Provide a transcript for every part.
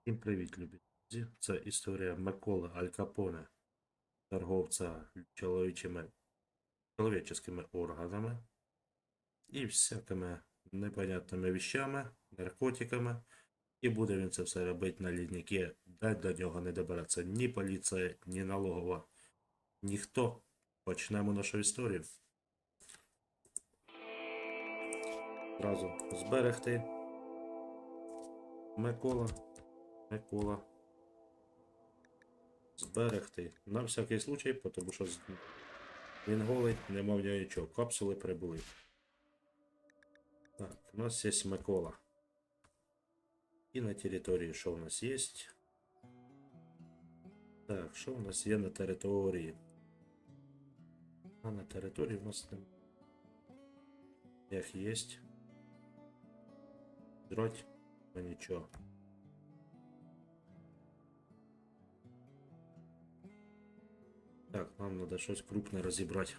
Всім привіт, любі друзі. Це історія Миколи Аль Капоне, торговця чоловічими, чоловіческими органами і всякими непонятними віщами, наркотиками. І буде він це все робити на лінійки, де до нього не добереться ні поліція, ні налогова, ніхто. Почнемо нашу історію. Зразу зберегти. Микола. Микола. Зберегти. На всякий случай, тому що він голий, нема в нього нічого. Капсули прибули. Так, у нас є Микола. І на території що у нас є? Так, що у нас є на території? А на території у нас там. Як є. Дроть, ну нічого. Так, нам треба щось крупне розібрати.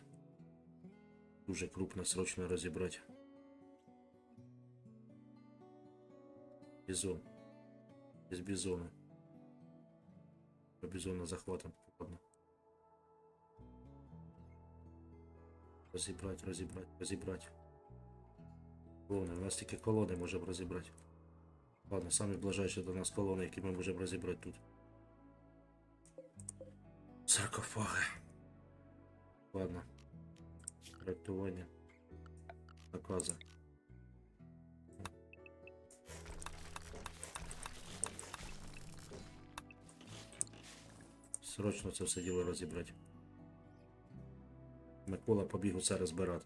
Дуже крупно, срочно розібрати. Бізон. Із бізона. Бізона захватом. Ладно. Розібрати, розібрати, розібрати. Колони, у нас тільки колони можемо розібрати. Ладно, самі ближайші до нас колони, які ми можемо розібрати тут. Саркофаги. Ладно. Проектування. Накази. Срочно це все діло розібрати. Микола побіг усе розбирати.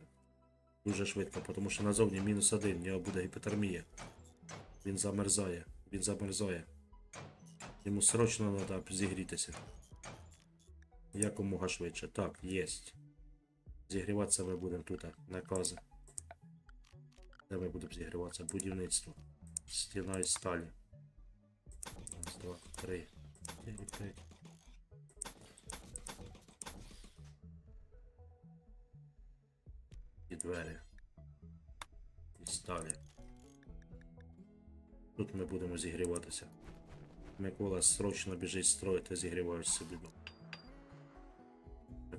Дуже швидко, тому що назовні мінус один, в нього буде гіпотермія. Він замерзає, він замерзає. Йому срочно треба зігрітися. Якомога швидше. Так, єсть. Зігріватися ми будемо тут. Накази. Де ми будемо зігріватися? Будівництво. Стіна із сталі. Раз, два, три. Чотири, п'ять. І двері. І сталі. Тут ми будемо зігріватися. Микола срочно біжить строїти, зігріваєш собі.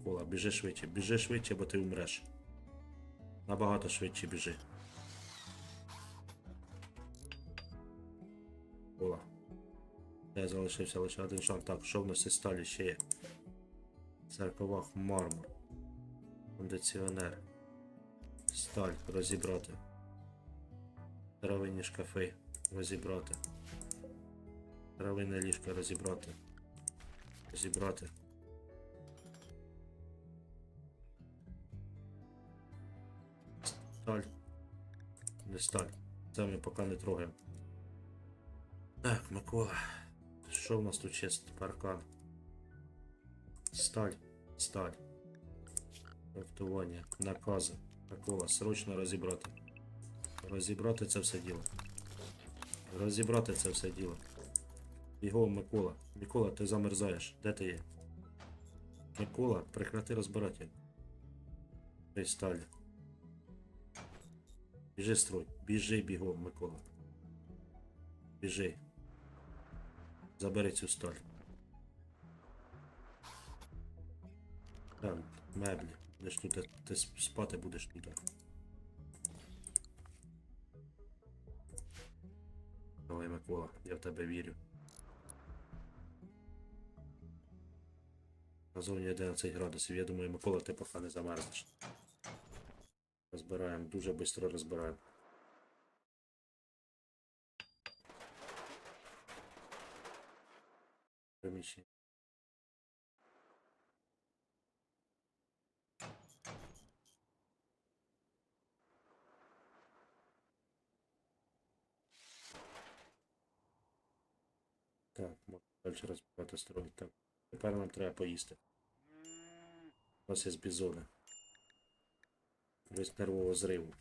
Микола, біжи швидше, біжи швидше, бо ти умреш. Набагато швидше біжи. Микола. Де залишився лише один шанс. Так, що в нас із сталі ще є? Церковах мармур. Кондиціонер. Сталь розібрати. Травинні шкафи розібрати. Травинне ліжко розібрати. Розібрати. Сталь. Не сталь. Це ми поки не трогаємо. Так, Микола. Що в нас тут ще паркан? Сталь. Сталь. Проектування. Накази. Микола, срочно розібрати. Розібрати це все діло. Розібрати це все діло. Бігом, Микола. Микола, ти замерзаєш. Де ти є? Микола, прекрати розбирати. Ей, сталь. Біжи строй. Біжи бігом, Микола. Біжи. Забери цю сталь. Так, меблі. Де ж тут ти спати будеш тут. Давай, Микола, я в тебе вірю. Назовні 11 градусів. Я думаю, Микола, ти поки не замерзнеш. Розбираємо, дуже швидко розбираємо. Приміщення. Так, можна далі розбирати сторони. Так. Тепер нам треба поїсти. У нас є бізони. Без нервового зриву.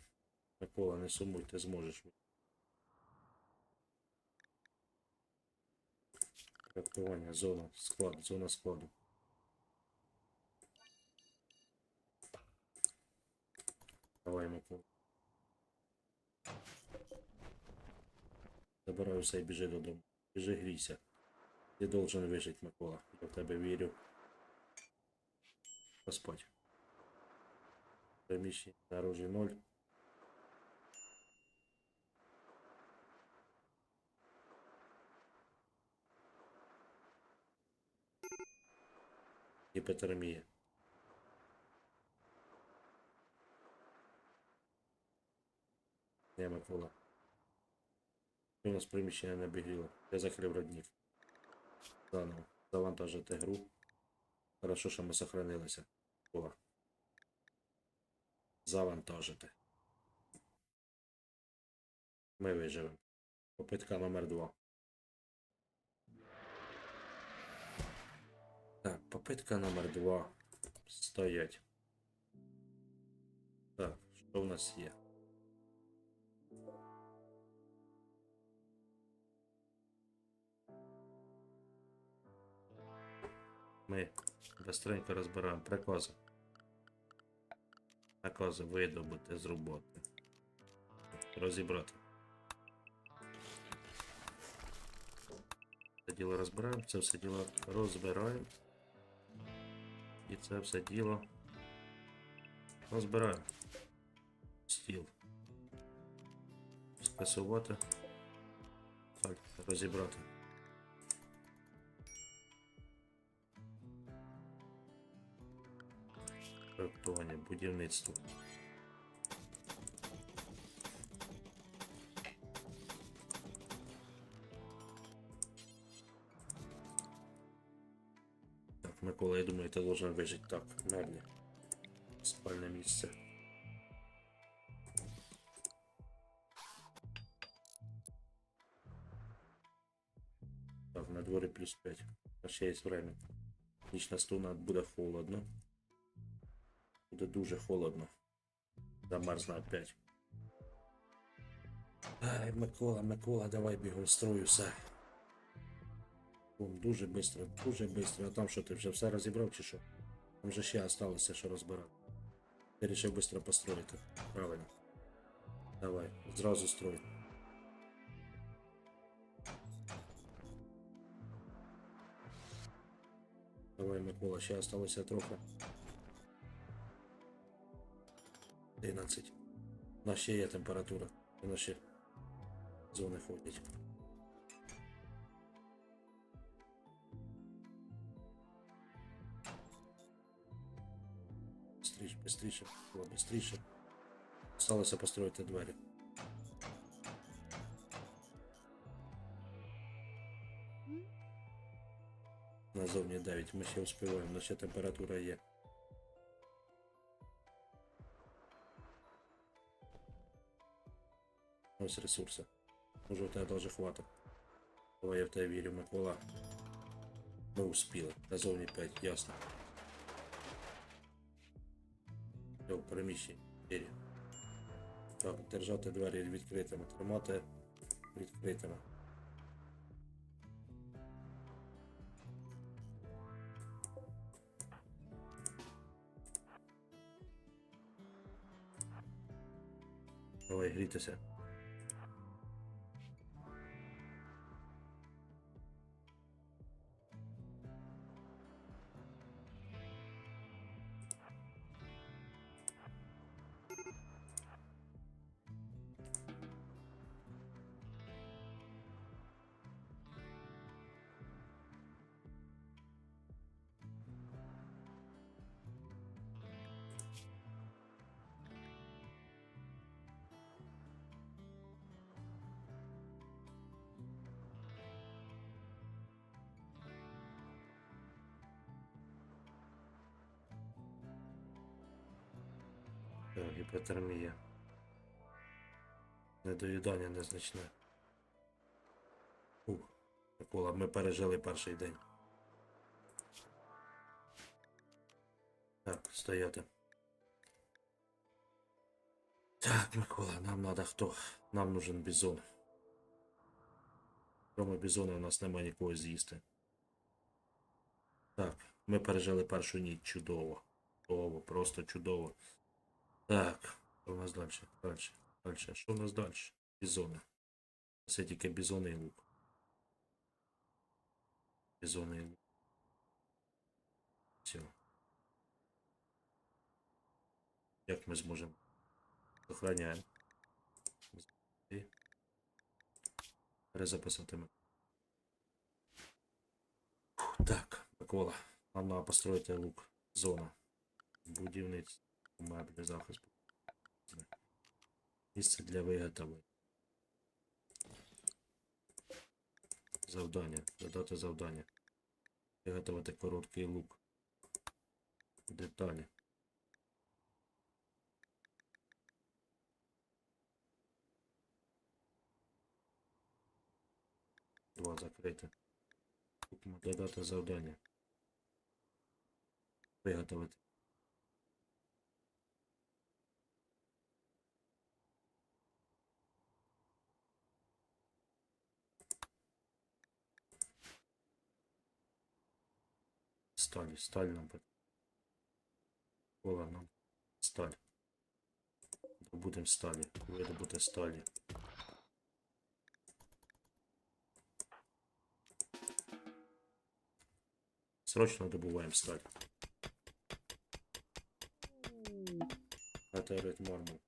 Микола, не сумуй, ти зможеш. Проектування, зона, склад, зона складу. Давай, Микола. Забирай все і біжи додому. Біжи грійся. Ти должен вижити, Микола. Я в тебе вірю. Поспать. Приміщення наружі ноль. Гіпотермія. Не, Микола. У нас приміщення не обігріло. Я закрив родник. Заново. Завантажити гру. Хорошо, що ми сохранилися. О. Завантажити. Ми виживемо. Попитка номер два. Так, попитка номер два. Стоять. Так, що в нас є? Ми быстренько розбираємо прикази. Накази видобути з роботи. Розібрати. Це діло розбираємо, це все діло розбираємо. І це все діло розбираємо. Стіл. Скасувати. Так, розібрати. Проектування, будівництво. Так, Микола, я думаю, ти должен вижити так, меблі. Спальне місце. Так, на дворі плюс 5. А ще є время. Ніч наступна буде холодно. Буде дуже холодно. Замерзне опять. Ай, Микола, Микола, давай бігом строю все. Бум, дуже швидко, дуже швидко. А там що ти вже все розібрав чи що? Там вже ще осталося, що розбирати. Ти рішив швидко построїти. Правильно. Давай, зразу строй. Давай, Микола, ще осталося трохи. У нас ще є температура. У нас ще зони ходять. Быстріше, быстріше, було быстріше. Осталося построїти двері. Назовні 9. Ми ще успіваємо, але ще температура є. Ось ресурси. Може у тебе даже хватить. Давай я в тебе вірю, Микола. Ми успіли. Назовні 5, ясно. Все, в переміщенні. Вірю. Так, держати двері відкритими, тримати відкритими. Давай, грітися. Гіпотермія. Недоїдання незначне. Ух, Микола, ми пережили перший день. Так, стояти. Так, Микола, нам надо хто? Нам нужен бізон. Кроме бізона у нас немає нікого з'їсти. Так, ми пережили першу ніч чудово. Чудово, просто чудово. Так, що у нас далі? Далі. Далі. Що у нас далі? Бізони. Це тільки бізони і лук. Зони. і- Все. Як ми зможемо? Охороняємо. І перезаписати ми. Так, Микола. Нам треба построїти лук. Зона. Будівництво. Меблі захист. Місце для виготовлення. Завдання. Додати завдання. Виготовити короткий лук. Деталі. Два закрити. Додати завдання. Виготовити. Сталь, сталь нам потрібна. Кола нам сталь. Добудемо сталі. Видобути сталі. Срочно добуваємо сталь. Атерит мармур.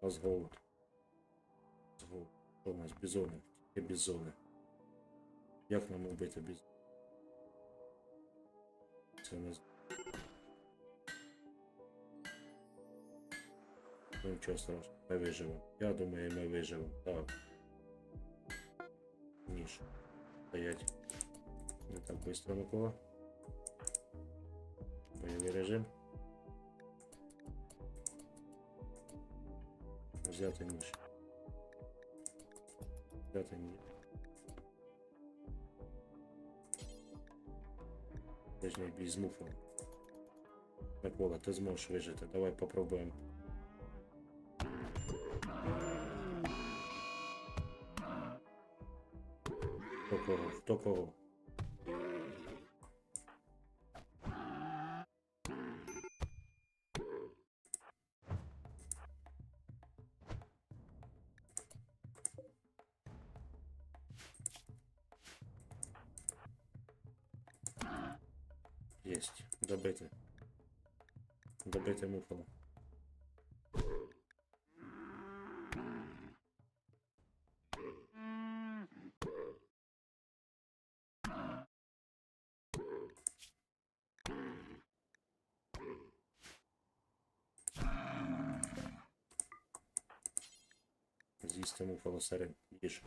зможеш. У нас голод. У нас голод. Що у нас? Бізони. Тільки бізони. Як нам убити бізони? Це не з- Ну нічого страшного, ми виживемо. Я думаю, ми виживемо. Так. Ніж. Стоять. Не так быстро, Микола. Бойовий режим. Взяти ніж. Взяти ніж. Ближній бій з муфом. Микола, ти зможеш вижити. Давай попробуємо. Хто кого? Хто кого? Добити муфало. З'їсти муфало серед їж.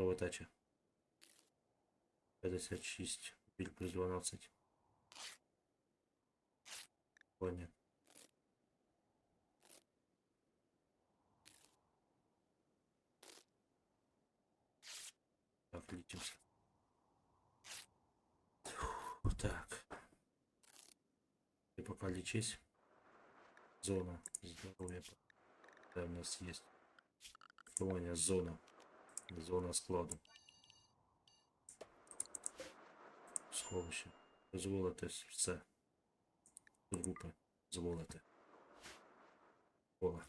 Здоров'я, кровотеча. 56, біль плюс 12. Понял. Так, лечимся. Так. Ты пока лечись. Зона здоровья. Да, у нас есть. Внимание, зона. Зона складу. Сховище. Дозволити все. Групи. Дозволити. Кола.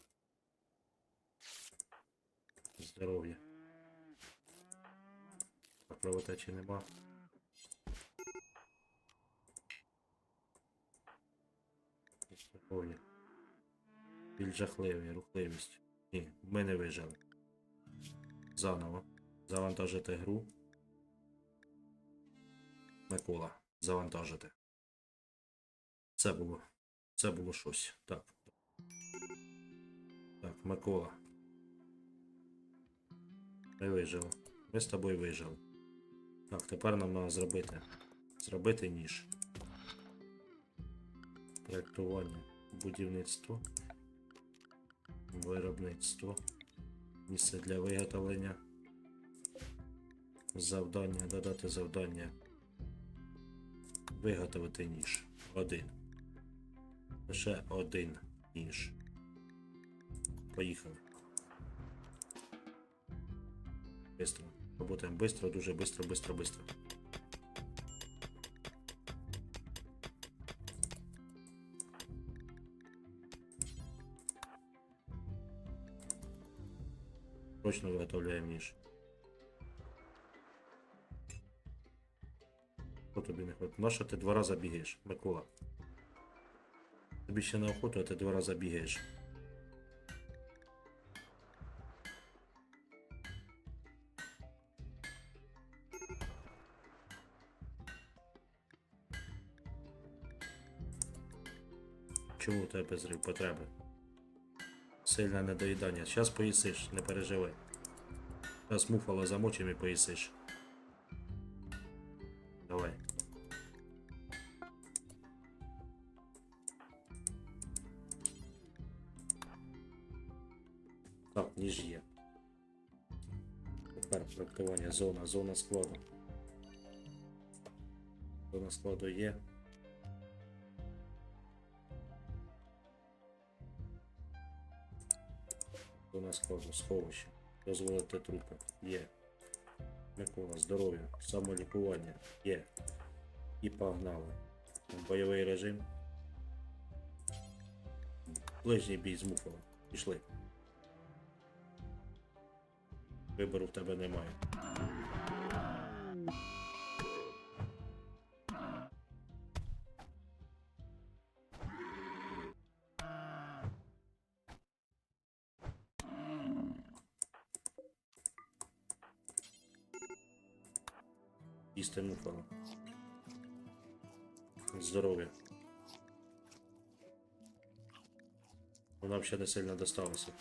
Здоров'я. А кровотечі нема. Здоров'я. Біль жахливий, рухливість. Ні, ми не вижили. Заново. Завантажити гру. Микола. Завантажити. Це було. Це було щось. Так. Так, Микола. Ми вижили. Ми з тобою вижили. Так, тепер нам треба зробити. Зробити ніж. Проєктування. будівництво, виробництво, місце для виготовлення, завдання, додати завдання, виготовити ніж. Один. Лише один ніж. Поїхали. Быстро. Работаем быстро, дуже быстро, быстро, быстро. Точно виготовляємо ніж. Що тобі не хватить? Нащо ти два рази бігаєш, Микола? Тобі ще на охоту, а ти два рази бігаєш. Чому у тебе зрив потреби? Сильне недоїдання. Зараз поїсиш, не переживай. Зараз муфало замочим і поїсиш. Давай. Так, ніж є. Тепер проектування зона, зона складу. Зона складу є. Зона сховище. Дозволити трупи. Є. Микола, здоров'я, самолікування. Є. І погнали. Бойовий режим. Ближній бій з муфалом. Пішли. Вибору в тебе немає. Їсти муфало. Здоров'я. Вона взагалі не сильно досталася.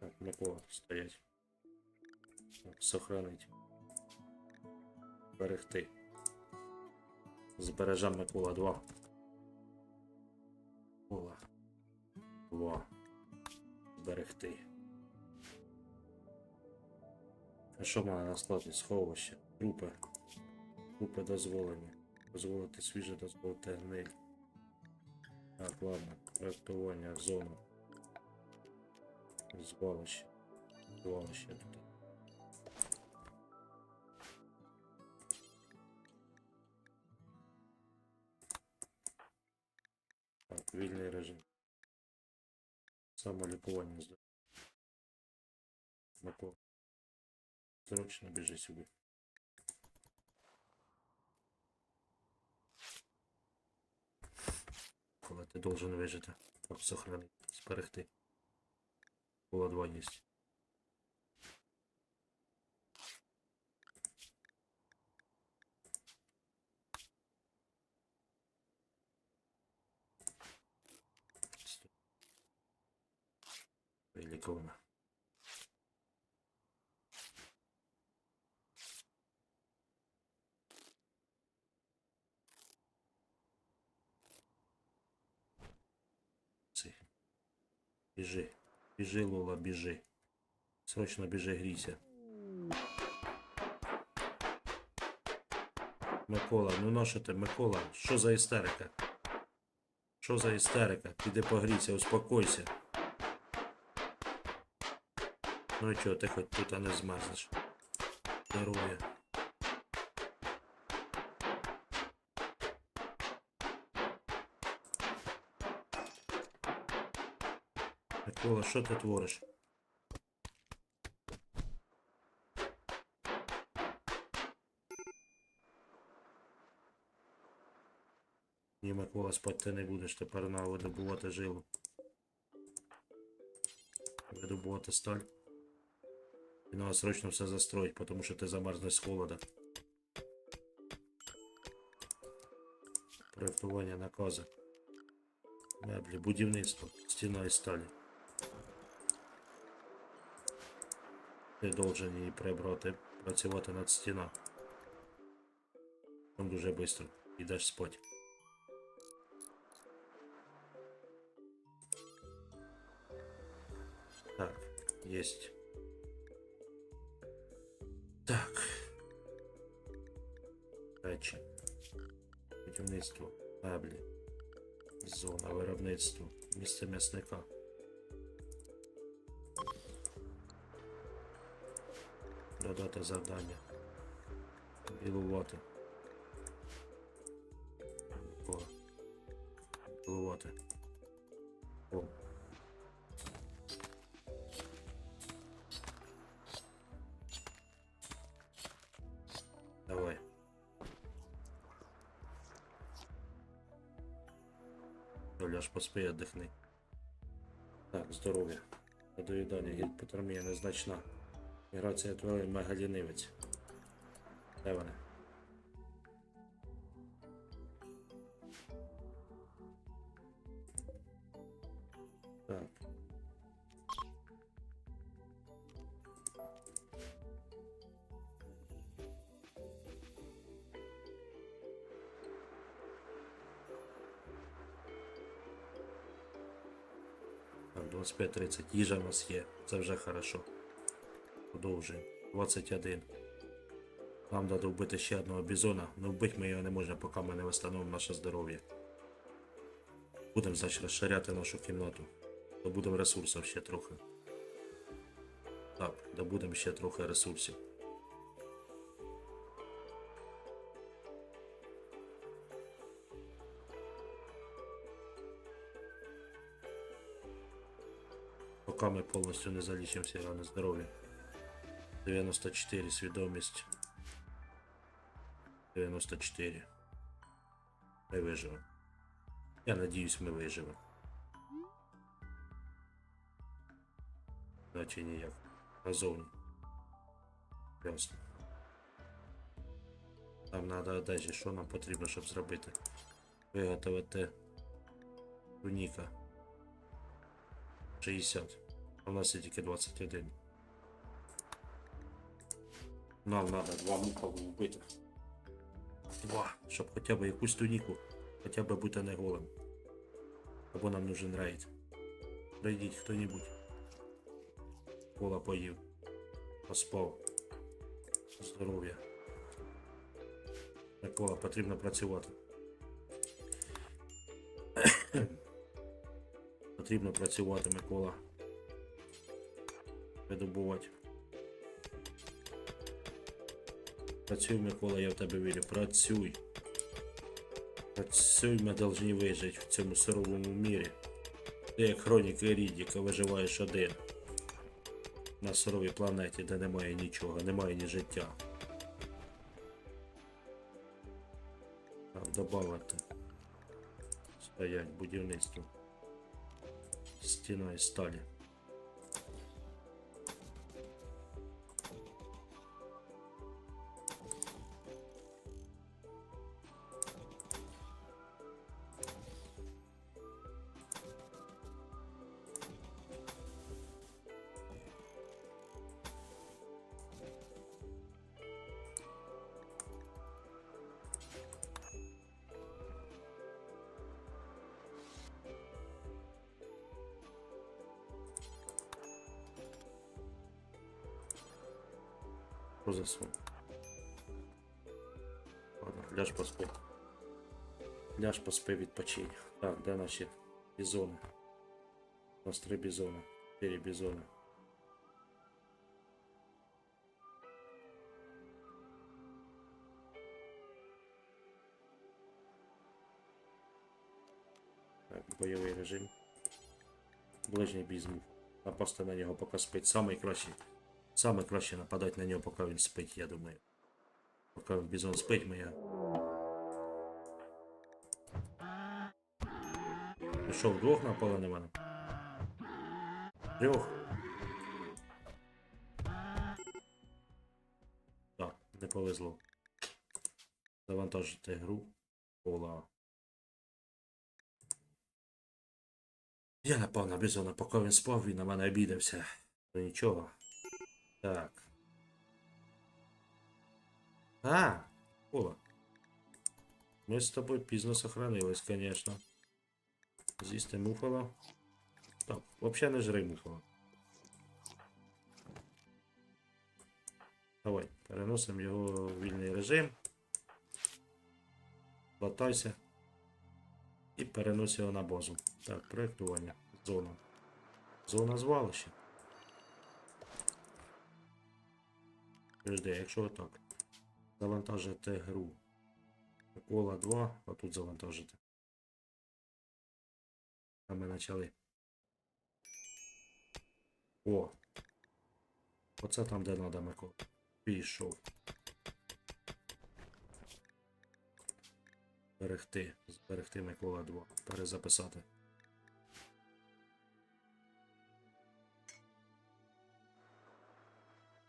Так, Микола, стоять. Так, Сохранить. Берегти. Збережем Микола 2. А що мене на складі? Сховище. Трупи. Трупи дозволені. Дозволити свіже, дозволити гниль. Так, ладно. Проектування зону. Звалище. Звалище тут. Так, вільний режим. Самолікування здоров'я. Срочно біжи сюди. Коли ти должен вижити, так сохранити, зберегти. Було два есть. Вилікована. Це. Біжи. Біжи, Лола, біжи. Срочно біжи, грійся. Микола, ну нащо ти, Микола? Що за істерика? Що за істерика? Піди погрійся, успокойся. Ну і чого, ти хоч тут не змерзнеш. Здоров'я. Микола, що ти твориш? Ні, Микола, спати ти не будеш, тепер на видобувати жилу. Видобувати сталь. І треба срочно все застроїть, тому що ти замерзнеш з холода. Проєктування накази. Меблі, будівництво, стіна із сталі. Ти должен її прибрати, працювати над стіна. Там дуже швидко. Ідеш спать. Так, есть. Так. Речі. Будівництво. Меблі. Зона виробництва. Місце м'ясника. Додати завдання. Білувати. О. Білувати. О. Давай. Ляж поспи, отдихни. Так, здоров'я. Недоїдання, гіпотермія незначна. Міграція тварин мега лінивець. Де вони? Так. Так, 25-30. Їжа в нас є. Це вже хорошо. Продовжуємо. 21. Нам треба вбити ще одного бізона, але вбити ми його не можемо, поки ми не встановимо наше здоров'я. Будемо значить розширяти нашу кімнату. Добудемо ресурсів ще трохи. Так, добудемо ще трохи ресурсів. Поки ми повністю не залічимося рани здоров'я. 94 свідомість. 94. Ми виживемо. Я надіюсь, ми виживемо. Наче ніяк. Назовні. Ясно. Нам треба одежі, що нам потрібно, щоб зробити? Виготовити туніка. 60. А в нас є тільки 21. Нам треба два муха вбити. Два, щоб хоча б якусь туніку, хоча б бути не голим. Або нам нужен рейд. Прийдіть хто-небудь. Кола поїв. Поспав. Здоров'я. Микола, потрібно працювати. потрібно працювати, Микола. Видобувати. Працюй, Микола, я в тебе вірю. Працюй. Працюй, ми повинні вижити в цьому суровому мірі. Ти як хроніка Рідіка виживаєш один. На суровій планеті, де немає нічого, немає ні життя. Так, добавити. Стоять будівництво. Стіна із сталі. Поспи відпочинь. Так, де наші бізони? У нас три бізони. Чотири бізони. Так, бойовий режим. Ближній бій зміг. Напасти на нього, поки спить. Самий кращий. Саме краще нападати на нього, поки він спить, я думаю. Поки бізон спить, ми я. Що, вдвох напали на мене? Трьох. Так, не повезло. Завантажити гру. Пола. Я напав на бізона, поки він спав, він на мене обідався. Ну нічого. Так. А, Ола. Ми з тобою пізно сохранились, конечно. З'їсти муфала. Так, взагалі не жри муфала. Давай, переносимо його в вільний режим. Латайся. І переносимо його на базу. Так, проєктування. Зона. Зона звалища. Подожди, якщо отак. Завантажити гру. Кола 2, а тут завантажити. А ми почали. О! Оце там, де треба, Микола. Пішов. Зберегти. Зберегти Микола 2. Перезаписати.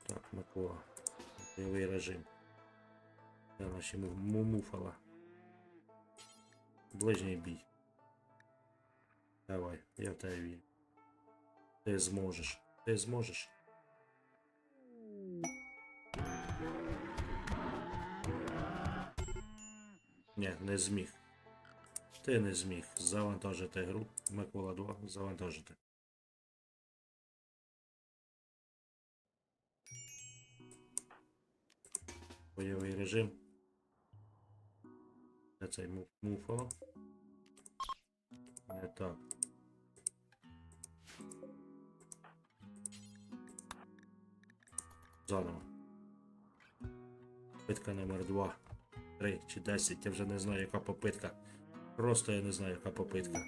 Так, Микола. Бойовий режим. Де наші му- му- муфала. Ближній бій. Давай, я в тебе вірю. Ти зможеш. Ти зможеш. Ні, не зміг. Ти не зміг завантажити гру. Микола 2 завантажити. Бойовий режим. Де цей му- муфало? Не так. Заново. Попитка номер 2. 3 чи 10. Я вже не знаю, яка попитка. Просто я не знаю, яка попитка.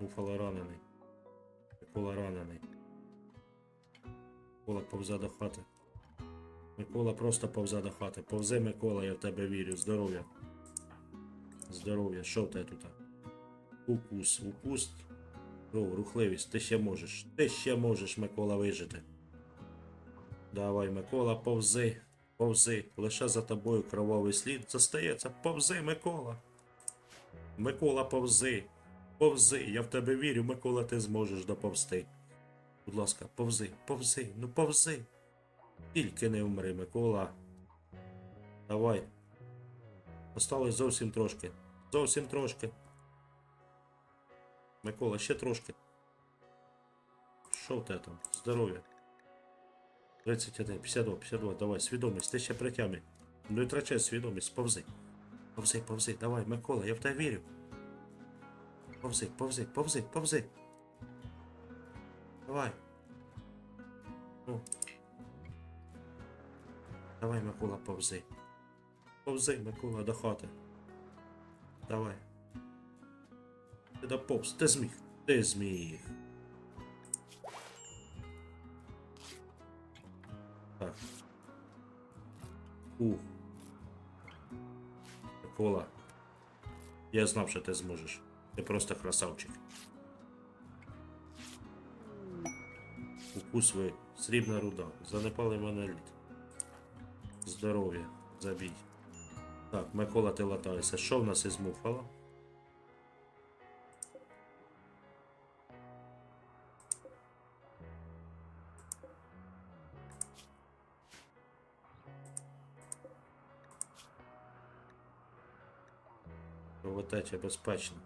Муфало ранений. Микола ранений. Микола повзе до хати. Микола просто повзе до хати. Повзи, Микола, я в тебе вірю. Здоров'я. Здоров'я. Що в тебе тут? Укус, укус. Рухливість, ти ще можеш. Ти ще можеш, Микола, вижити. Давай, Микола, повзи. Повзи. Лише за тобою кровавий слід застається. Повзи, Микола. Микола, повзи. Повзи. Я в тебе вірю, Микола, ти зможеш доповзти. Будь ласка, повзи, повзи, ну повзи. Тільки не вмри, Микола. Давай. Осталось зовсім трошки. Зовсім трошки. Микола, ще трошки. Що в тебе там? Здоров'я. 31, 52, 52, давай, свідомість, ти ще притягни. Не втрачай свідомість, повзи. Повзи, повзи, давай, Микола, я в тебе вірю. Повзи, повзи, повзи, повзи. Давай. Ну. Давай, Микола, повзи. Повзи, Микола, до хати. Давай. Ти доповз, ти зміг. Ти зміг. Так. Ух. Микола. Я знав, що ти зможеш. Ти просто красавчик. Укус ви. Срібна руда. Занепали моноліт. Здоров'я. Забій. Так, Микола, ти латаєшся. Що в нас із муфала? Кровотеча безпечно.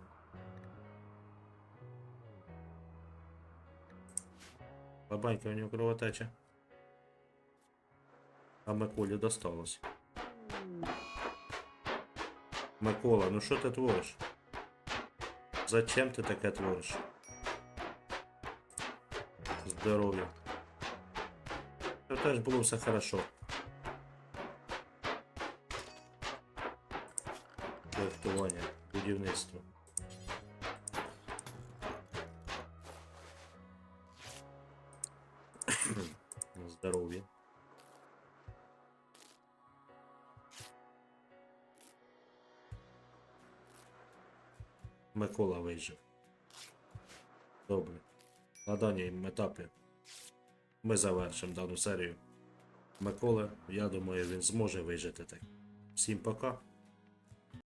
Бабанька у нього кровотеча. А Миколі досталось. Микола, ну що ти твориш? Зачем ти таке твориш? Здоров'я. Це теж було все хорошо. Проектування, будівництво. Здоров'я. Микола вижив. Добре. На даній етапі ми завершимо дану серію. Микола, я думаю, він зможе вижити так. Всім пока.